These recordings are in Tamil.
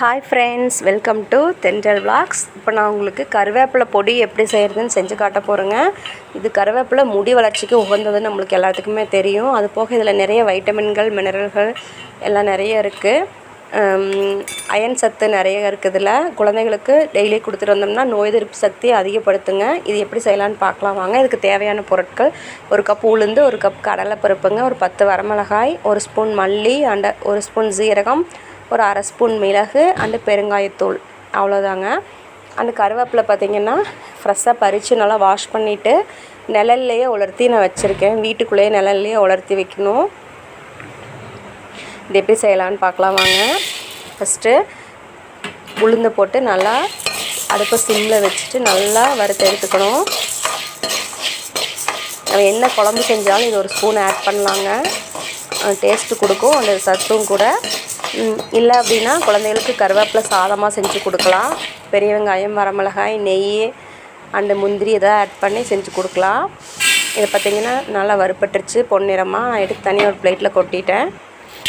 Hi friends welcome to Thendral vlogs இப்போ நான் உங்களுக்கு கருவேப்பிலை பொடி எப்படி செய்கிறதுன்னு செஞ்சு காட்ட போகிறேங்க இது கருவேப்பிலை முடி வளர்ச்சிக்கு உகந்ததுன்னு நம்மளுக்கு எல்லாத்துக்குமே தெரியும். அது போக இதில் நிறைய வைட்டமின்கள் மினரல்கள் எல்லாம் நிறைய இருக்குது அயன் சத்து நிறைய இருக்குது இதில். குழந்தைகளுக்கு டெய்லி கொடுத்துட்டு வந்தோம்னா நோய் எதிர்ப்பு சக்தி அதிகப்படுத்துங்க. இது எப்படி செய்யலான்னு பார்க்கலாம் வாங்க. இதுக்கு தேவையான பொருட்கள் ஒரு கப் உளுந்து ஒரு கப் கடலைப்பருப்புங்க ஒரு பத்து வரமிளகாய் ஒரு ஸ்பூன் மல்லி அண்ட ஒரு ஸ்பூன் சீரகம் ஒரு அரை ஸ்பூன் மிளகு அண்டு பெருங்காயத்தூள். அவ்வளோதாங்க. அந்த கருவேப்பிலை பார்த்திங்கன்னா ஃப்ரெஷ்ஷாக பறித்து நல்லா வாஷ் பண்ணிவிட்டு நிழல்லையே உலர்த்தி நான் வச்சுருக்கேன். வீட்டுக்குள்ளேயே நிழல்லையே உலர்த்தி வைக்கணும். இது எப்படி செய்யலான்னு பார்க்கலாம் வாங்க. ஃபஸ்ட்டு உளுந்து போட்டு நல்லா அடுப்பை சிம்மில் வச்சுட்டு நல்லா வறுத்து எடுத்துக்கணும். நம்ம என்ன குழம்பு செஞ்சாலும் இது ஒரு ஸ்பூன் ஆட் பண்ணலாங்க. டேஸ்ட்டு கொடுக்கும். அந்த சத்தும் கூட. இல்லை அப்படின்னா குழந்தைகளுக்கு கருவேப்பிலை சாதமாக செஞ்சு கொடுக்கலாம். பெரிய வெங்காயம் வரமிளகாய் நெய் அண்டு முந்திரி எதாவது ஆட் பண்ணி செஞ்சு கொடுக்கலாம். இதை பார்த்திங்கன்னா நல்லா வறுப்பட்டுருச்சு பொன்னிறமாக நான் எடுத்து தனியாக ஒரு பிளேட்டில் கொட்டிட்டேன்.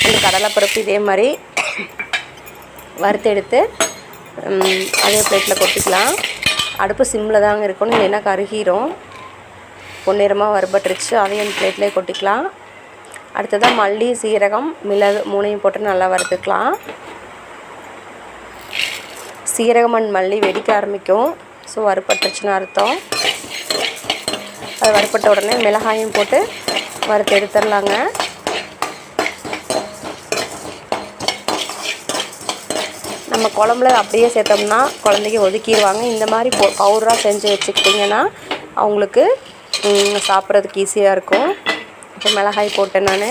அந்த கடலைப்பருப்பு இதே மாதிரி வறுத்து எடுத்து அதே பிளேட்டில் கொட்டிக்கலாம். அடுப்பு சிம்மில் தாங்க இருக்கணும் இல்லைன்னா கருகிரும். பொன்னிறமாக வறுபட்டுருச்சு அதையும் அந்த பிளேட்லேயே கொட்டிக்கலாம். அடுத்ததாக மல்லி சீரகம் மிளகு மூணையும் போட்டு நல்லா வறுத்துக்கலாம். சீரகம் அண்ட் மல்லி வெடிக்க ஆரம்பிக்கும். ஸோ வறுப்பட்டுருச்சுன்னு அர்த்தம். அது வறுப்பட்ட உடனே மிளகாயும் போட்டு வறுத்து எடுத்துடலாங்க. நம்ம குழம்புல அப்படியே சேர்த்தோம்னா குழந்தைக்கு ஒதுக்கிடுவாங்க. இந்த மாதிரி பவுடராக செஞ்சு வச்சுக்கிட்டிங்கன்னா அவங்களுக்கு சாப்பிட்றதுக்கு ஈஸியாக இருக்கும். இப்போ மிளகாய் போட்டேன் நான்.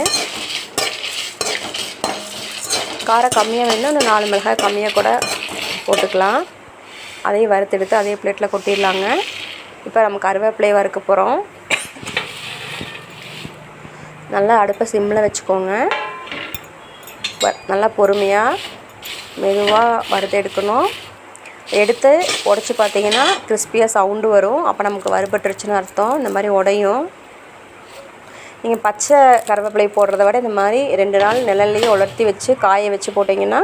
காரம் கம்மியாக வேணும்னா இந்த நாலு மிளகாய் கம்மியாக கூட போட்டுக்கலாம். அதையும் வறுத்தெடுத்து அதே பிளேட்டில் கொட்டிடலாங்க. இப்போ நம்ம கருவேப்பிலையை வறுக்க போகிறோம் நல்லா அடுப்பை சிம்மில் வச்சுக்கோங்க. நல்லா பொறுமையாக மெதுவாக வறுத்து எடுக்கணும் எடுத்து உடச்சி பார்த்தீங்கன்னா கிறிஸ்பியாக சவுண்டு வரும். அப்போ நமக்கு வறுபட்டுருச்சுன்னு அர்த்தம். இந்த மாதிரி உடையும். நீங்கள் பச்சை கருவேப்பிலை போடுறத விட இந்த மாதிரி ரெண்டு நாள் நிழல்லையே உலர்த்தி வச்சு காய வச்சு போட்டிங்கன்னா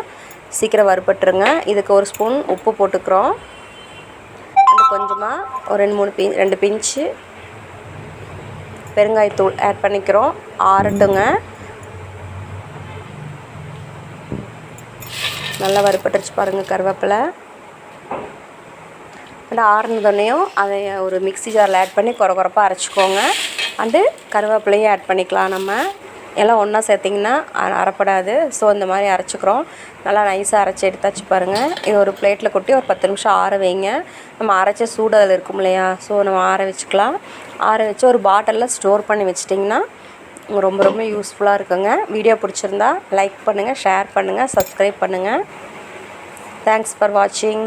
சீக்கிரம் வறுபட்டுருங்க. இதுக்கு ஒரு ஸ்பூன் உப்பு போட்டுக்கிறோம். அது கொஞ்சமாக ஒரு ரெண்டு மூணு பி ரெண்டு பிஞ்சு பெருங்காயத்தூள் ஆட் பண்ணிக்கிறோம். ஆறட்டுங்க. நல்லா வறுபட்டுருச்சு பாருங்கள் கருவேப்பிலை. அண்ட் ஆறுனதுனையும் அதை ஒரு மிக்ஸி ஜாரில் ஆட் பண்ணி குறை குறப்பாக அரைச்சிக்கோங்க. அண்டு கருவேப்பிலையும் ஆட் பண்ணிக்கலாம் நம்ம. எல்லாம் ஒன்றா சேர்த்திங்கன்னா அரைப்படாது. ஸோ இந்த மாதிரி அரைச்சிக்கிறோம். நல்லா நைஸாக அரைச்சி எடுத்தாச்சு பாருங்கள் இது ஒரு பிளேட்டில் கொட்டி ஒரு பத்து நிமிஷம் ஆற வைங்க. நம்ம அரைச்ச சூடு அதில் இருக்கும் இல்லையா? ஸோ நம்ம ஆற வச்சுக்கலாம். ஆற வச்சு ஒரு பாட்டிலில் ஸ்டோர் பண்ணி வச்சிட்டிங்கன்னா ரொம்ப ரொம்ப யூஸ்ஃபுல்லாக இருக்குங்க. வீடியோ பிடிச்சிருந்தா லைக் பண்ணுங்கள் ஷேர் பண்ணுங்கள் சப்ஸ்கிரைப் பண்ணுங்கள் தேங்க்ஸ் ஃபார் வாட்சிங்